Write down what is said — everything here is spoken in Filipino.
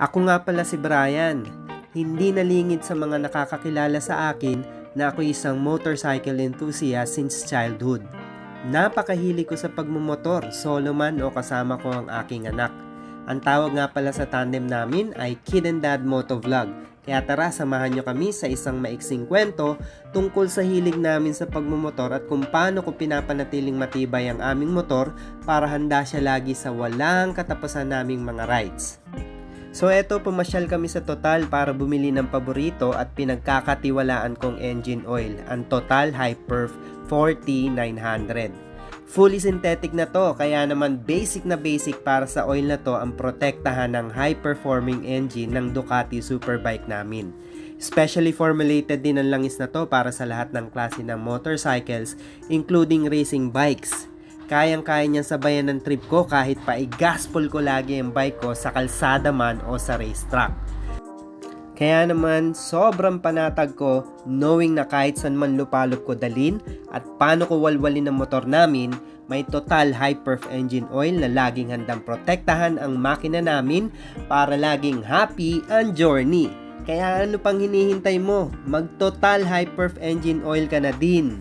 Ako nga pala si Brian. Hindi nalingid sa mga nakakakilala sa akin na ako isang motorcycle enthusiast since childhood. Napakahili ko sa pagmumotor, solo man o kasama ko ang aking anak. Ang tawag nga pala sa tandem namin ay Kid and Dad Motovlog. Kaya tara, samahan nyo kami sa isang maiksing kwento tungkol sa hilig namin sa pagmumotor at kung paano ko pinapanatiling matibay ang aming motor para handa siya lagi sa walang katapusan naming mga rides. So eto, pumasyal kami sa Total para bumili ng paborito at pinagkakatiwalaan kong engine oil, ang Total Hyperf 40900. Fully synthetic na to, kaya naman basic na basic para sa oil na to ang protektahan ng high-performing engine ng Ducati Superbike namin. Specially formulated din ang langis na to para sa lahat ng klase ng motorcycles, including racing bikes. Kayang-kaya niyang sabayan ng trip ko kahit pa i-gaspol ko lagi ang bike ko sa kalsada man o sa racetrack. Kaya naman, sobrang panatag ko knowing na kahit saan man lupalop ko dalin at paano ko walwalin ang motor namin, may total high-perf engine oil na laging handang protektahan ang makina namin para laging happy ang journey. Kaya ano pang hinihintay mo? Mag total high-perf engine oil ka na din.